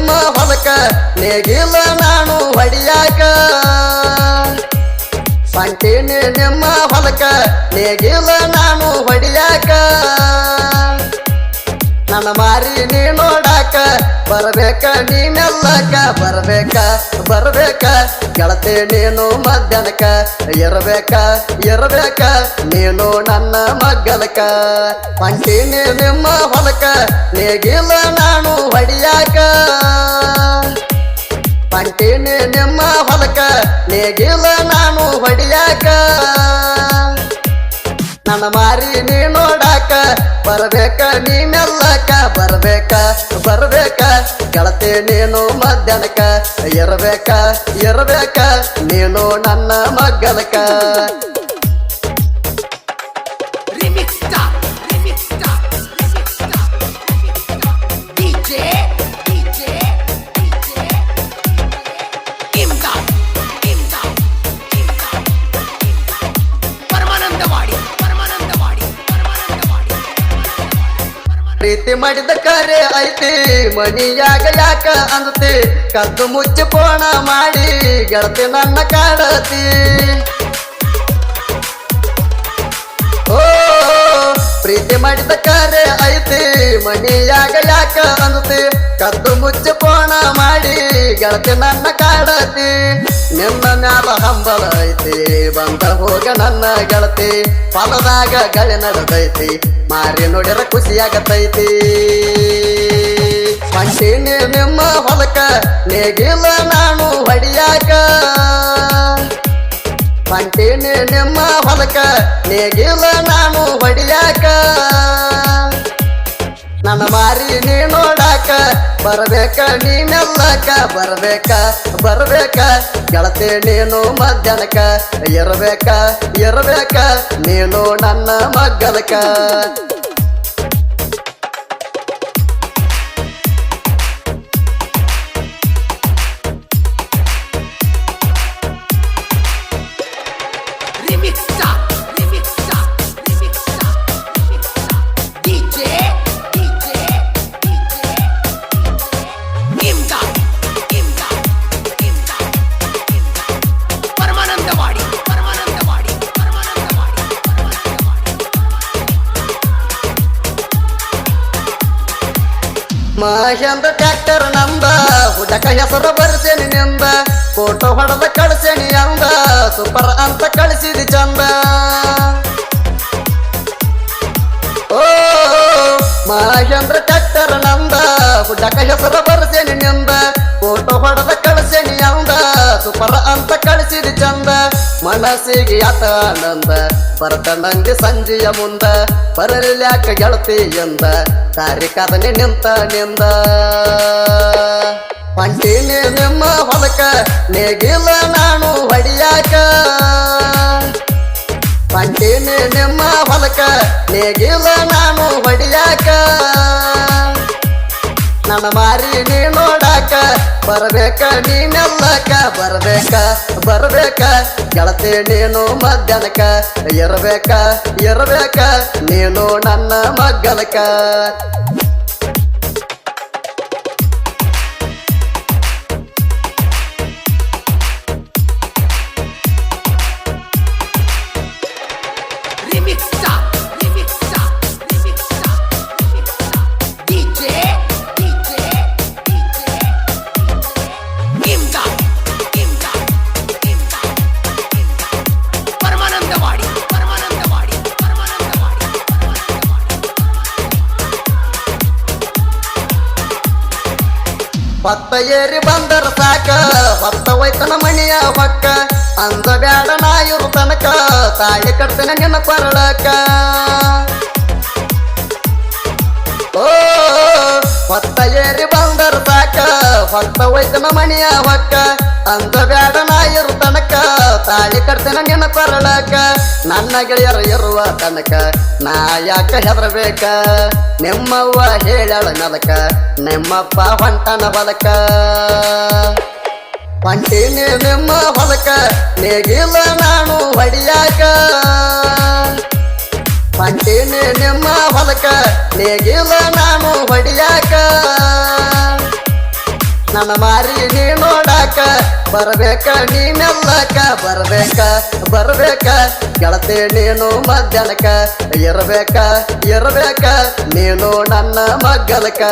ಹೊಲಕ ನೇಗಿಲ್ಲ ನಾನು ಹೊಡಿಯಾಕ. ಸಂಕೀರ್ಣ ನಿಮ್ಮ ಹೊಲಕ ನೇಗಿಲ್ಲ ನಾನು ಹೊಡಿಯಾಕ. ನನ್ನ ಮಾರಿ ನೀ ನೋಡಾಕ, ಬರ್ಬೇಕ ನೀ ಮೆಲ್ಲಕ ಬರ್ಬೇಕ ಬರ್ಬೇಕ. ಗೆಳತಿ ನೀನು ಮಧ್ಯಾಹ್ನಕ ಇರಬೇಕ ಇರಬೇಕ. ನೀನು ನನ್ನ ಮಗ್ಗಲಕ ಪಂಟೀನಿ ನಿಮ್ಮ ಹೊಲಕ ನೀಗಿಲ್ಲ ನಾನು ಹೊಡಿಯಾಕ. ಪಂಟೀನಿ ನಿಮ್ಮ ಹೊಲಕ ನೀಗಿಲ್ಲ ನಾನು ಹೊಡಿಯಾಕ. ನನ್ನ ಮಾರಿ ನೀ ನೋಡಾಕ, ಬರ್ಬೇಕ ನೀನೆಲ್ಲಕ, ಬರ್ಬೇಕ ಬರ್ಬೇಕ, ಗೆಳತಿ ನೀನು ಮಧ್ಯಾಹ್ನಕ ಇರಬೇಕ ಇರಬೇಕ ನೀನು ನನ್ನ ಮಗ್ಗಲಕ. ಪ್ರೀತಿ ಮಾಡಿದ ಕರೆ ಐತಿ ಮನಿಯಾಗ ಯಾಕ ಅಂದತಿ? ಕದ್ದು ಮುಚ್ಚಿ ಪೋಣ ಮಾಡಿ ಗೆಳತಿ ನನ್ನ ಕಾಡತಿ. ಪ್ರೀತಿ ಮಾಡಿದ ಕರೆ ಐತಿ ಮನಿಯಾಗ ಯಾಕ ಅಂದತಿ ಕದ್ದು ಮುಚ್ಚಿ ಪೋಣ ಮಾಡಿ, ಗೆಳತಿ ನನ್ನ ಕಾಡತಿ. ನಿನ್ನ ಮ್ಯಾಲ ಹಂಬಲ ಐತಿ, ಬಂದ ಹೋಗ ನನ್ನ ಗೆಳತಿ. ಫಲದಾಗ ಗಳಿ ನಡೆದೈತಿ, ಮಾರಿ ನೋಡಿರ ಖುಷಿಯಾಗತೈತಿ ಪಂಟಿನಿ ನಿಮ್ಮ ಹೊಲಕ ನೇಗಿಲ್ಲ ನಾನು ಹೊಡಿಯಾಕ. ಪಂಟಿನಿ ನಿಮ್ಮ ಹೊಲಕ ನೇಗಿಲ್ಲ ನಾನು ಹೊಡಿಯಾಕ. ನನ್ನ ಮಾರಿ ನೀ ನೋಡಾಕ, ಬರ್ಬೇಕ ನೀ ಮೆಲ್ಲಕ, ಬರ್ಬೇಕ ಬರ್ಬೇಕ. ಗೆಳತಿ ನೀನು ಮಧ್ಯಾಹ್ನಕ ಇರಬೇಕ ಇರಬೇಕ ನೀನು ನನ್ನ ಮಗ್ಗಲಕ. ಮಹೇಂದ್ರ ಟ್ಯಾಕ್ಟರ್ ನಂದ, ಹುಡಕ ಹೆಸರು ಬರ್ಸೇನಿ ನಿಂದ ಫೋಟೋ ಹೊಡೆದ ಕಳಿಸೇನಿ ಅಂದ ಸೂಪರ್ ಅಂತ ಕಳಿಸಿದಿ ಚಂದ. ಓ ಮಹೇಂದ್ರ ಟ್ಯಾಕ್ಟರ್ ನಂದ, ಹುಡಕ ಹೆಸರು ಬರ್ಸೇನಿ ನಿಂದ ಸೂಪರ್ ಅಂತ ಕಳಿಸಿದ ಚಂದ. ಮನಸ್ಸಿಗೆ ಆತ ಆನಂದ. ಬರ್ತ ಸಂಜೆಯ ಮುಂದ. ಬರಲ್ಯಾಕ ಗೆಳತಿ ಎಂದ. ತಾರೀಕಾದನೆ ನಿಂತ ನಿಂದ. ಪಂಟಿನಿ ನಿಮ್ಮ ಹೊಲಕ ನೇಗಿಲ್ಲ ನಾನು ಹೊಡಿಯಾಕ. ಪಂಟಿನಿ ನಿಮ್ಮ ಹೊಲಕ ನೇಗಿಲ್ಲ ನಾನು ಹೊಡಿಯಾಕ. ನನ್ನ ಮಾರಿ ನೀ ನೋಡಾಕ, ಬರಬೇಕ ನೀನೆಲ್ಲಕ, ಬರಬೇಕ ಬರಬೇಕ. ಗೆಳತಿ ನೀನು ಮಧ್ಯಾಹ್ನಕ, ಇರಬೇಕ ಇರಬೇಕ. ನೀನು ನನ್ನ ಮಗ್ಗಲಕ. ಹೊತ್ತ ಏರಿ ಬಂದರ ಸಾಕ, ಹೊತ್ತ ಒಯ್ತನ ಮಣಿಯ ಹೊಕ್ಕ. ಅಂದ ಬ್ಯಾಡ ನಾ ತನಕ, ತಾಳಿ ಕಟ್ತನ ನಿನ್ನ ಕೊರಳಕ ಓ, ಹೊತ್ತ ಏರಿ ಬಂದರ ಸಾಕ ಹೊತ್ತ ಒಯ್ತನ ಮಣಿಯ ಹೊಕ್ಕ. ಅಂದ ನಾ ತನಕ, ತಾಳಿ ಕಟ್ತನ ನಿನ್ನ ಕೊರಳಕ ನನ್ನ ಗೆಳೆಯರ ಇರುವ ತನಕ, ನಾ ಯಾಕ ಹೆದರ್ಬೇಕ? ನಿಮ್ಮವ್ವ ಹೇಳಳ ನಲಕ, ನಿಮ್ಮಪ್ಪ ಹೊಂಟನ ಬಲಕ ನೀ ನಿಮ್ಮ ಹೊಲಕ ನೇಗಿಲ್ಲ ನಾನು ನೇಗಿಲ್ಲ ನಾನು ಹೊಡಿಯಾಕ. ನನ್ನ ಮಾರಿ ನೀ ನೋಡಾಕ. ಬರ್ಬೇಕ ನೀನೆಲ್ಲಕ. ಬರ್ಬೇಕ ಬರ್ಬೇಕ. ಗೆಳತಿ ನೀನು ಮಧ್ಯಾಹ್ನಕ. ಇರ್ಬೇಕ ಇರ್ಬೇಕ. ನೀನು ನನ್ನ ಮಗ್ಗಲಕ.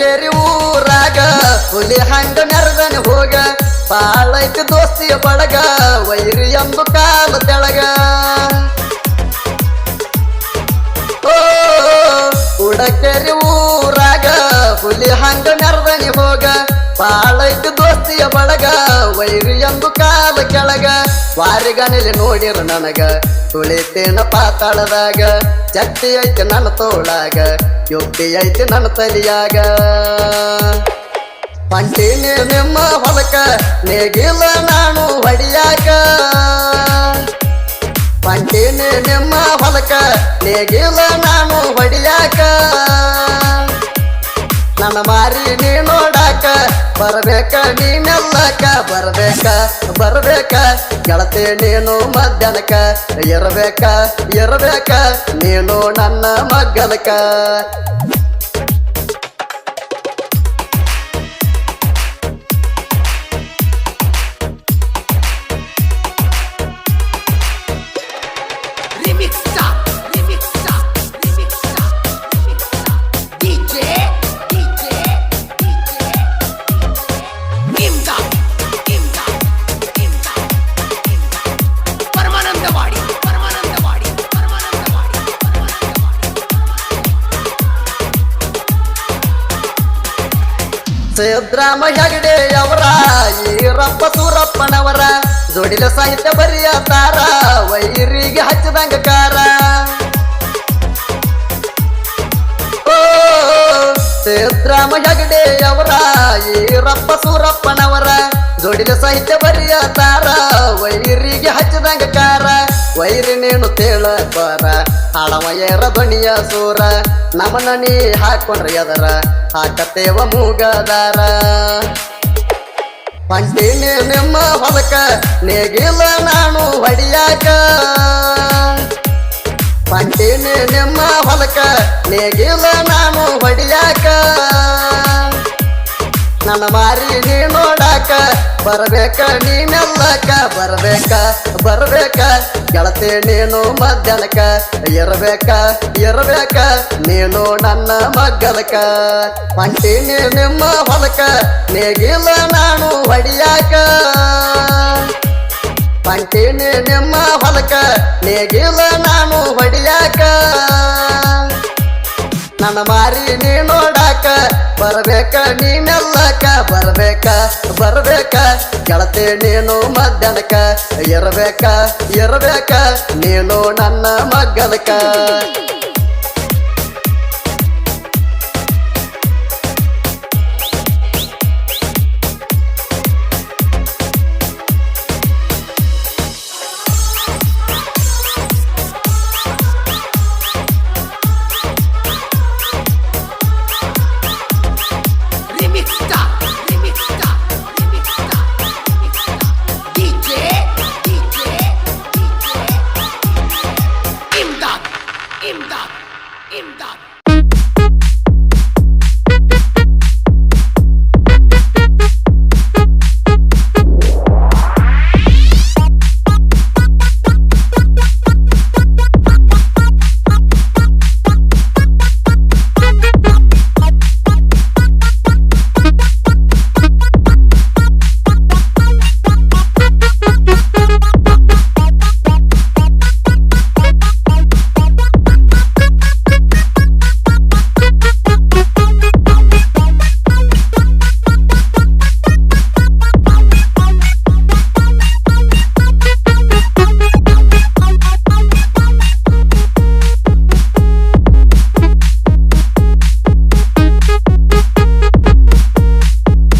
ಉಡಕೇರಿ ಊರಾಗ, ಹುಲಿ ಹಂಗ ನೆರದನ ಹೋಗ ಬಾಳೈತಿ ದೋಸ್ತಿಯ ಬಡಗ ವೈರಿ ಎಂದು ಕಾಲ ತೆಳಗ. ಓ ಉಡಕೇರಿ ಊರಾಗ, ಹುಲಿ ಹಂಗ ನೆರದನಿ ಹೋಗ ಬಾಳೈತಿ ದೋಸ್ತಿಯ ಬಡಗ ವೈರಿ ಎಂದು ಕಾಲ ಕೆಳಗ ವಾರಿಗನಲ್ಲಿ ನೋಡಿರ ನನಗ. ತುಳಿತೇನ ಪಾತಾಳದಾಗ. ಚಟ್ಟಿ ಐತಿ ನನ್ನ ತೋಳಾಗ. ಯುಕ್ತಿ ಐತಿ ನನ್ನ ತಲಿಯಾಗ. ಪಂಟಿನಿ ನಿಮ್ಮ ಹೊಲಕ ನೇಗಿಲ್ಲ ನಾನು ಹೊಡಿಯಾಕ ಪಂಟಿನಿ ನಿಮ್ಮ ಹೊಲಕ ನೇಗಿಲ್ಲ ನಾನು ಹೊಡಿಯಾಕ ನನ್ನ ಮಾರಿ ನೀ ನೋಡಾಕ ಬರ್ಬೇಕ ನೀ ಮೆಲ್ಲಕ ಬರ್ಬೇಕ ಬರ್ಬೇಕ. ಗೆಳತಿ ನೀನು ಮಧ್ಯಾಹ್ನಕ ಇರಬೇಕ ಇರ್ಬೇಕ ನೀನು ನನ್ನ ಮಗ್ಗಲಕ. ಸಿದ್ರಾಮ ಹೆಗಡೆ ಅವರ ಈರಪ್ಪ ಸೂರಪ್ಪನವರ ಜೋಡಿಲ ಸಾಹಿತ್ಯ ಬರಿಯ ತಾರ ವೈರಿಗೆ ಹಚ್ಚಿದಂಗ ಕಾರ. ಓ ಸಿದ್ರಾಮ ಹೆಗಡೆ ಅವರ ಈರಪ್ಪ ಸೂರಪ್ಪನವರ ಜೋಡಿಲ ಸಾಹಿತ್ಯ ಬರಿಯ ತಾರ ವೈರಿಗೆ ಹಚ್ಚಿದಂಗ ಕಾರ. ವೈರಿ ನೀನು ತೇಳ ಬಾರ ಹಾಳವ ಏರ ಧ್ವನಿಯ ಸೂರ. ನಮನ ನೀ ಹಾಕೊಂಡ್ರಿ ಅದರ. ಹಾಕತ್ತೇವ ಮೂಗದಾರ ಪಂಡಿನೇ ನಿಮ್ಮ ಹೊಲಕ, ನೇಗಿಲ ನಾನು ಹೊಡಿಯಾಕ ಪಂಡಿನೇ ನಿಮ್ಮ ಹೊಲಕ ನೇಗಿಲ್ಲ ನಾನು ಹೊಡಿಯಾಕ ನನ್ನ ಮಾರಿ ನೀ ನೋಡಾಕ ಬರ್ಬೇಕ ನೀ ಮೆಲ್ಲಕ ಬರ್ಬೇಕ ಬರ್ಬೇಕ. ಗೆಳತಿ ನೀನು ಮಧ್ಯಾಹ್ನಕ, ಇರ್ಬೇಕ ಇರ್ಬೇಕ. ನೀನು ನನ್ನ ಮಗ್ಗಲಕ. ಪಂಟಿನಿ ನಿಮ್ಮ ಹೊಲಕ ನೇಗಿಲ್ಲ ನಾನು ಹೊಡಿಯಾಕ. ಪಂಟಿನಿ ನಿಮ್ಮ ಹೊಲಕ ನೇಗಿಲ್ಲ ನಾನು ಹೊಡಿಯಾಕ. ನನ್ನ ಮಾರಿ ನೀ ನೋಡಾಕ ಬರ್ಬೇಕ ನೀ ನೀನೆಲ್ಲಕ ಬರ್ಬೇಕ ಬರ್ಬೇಕ. ಗೆಳತಿ ನೀನು ಮಧ್ಯಾಹ್ನಕ ಇರ್ಬೇಕ ಇರ್ಬೇಕ. ನೀನು ನನ್ನ ಮಗ್ಗಲಕ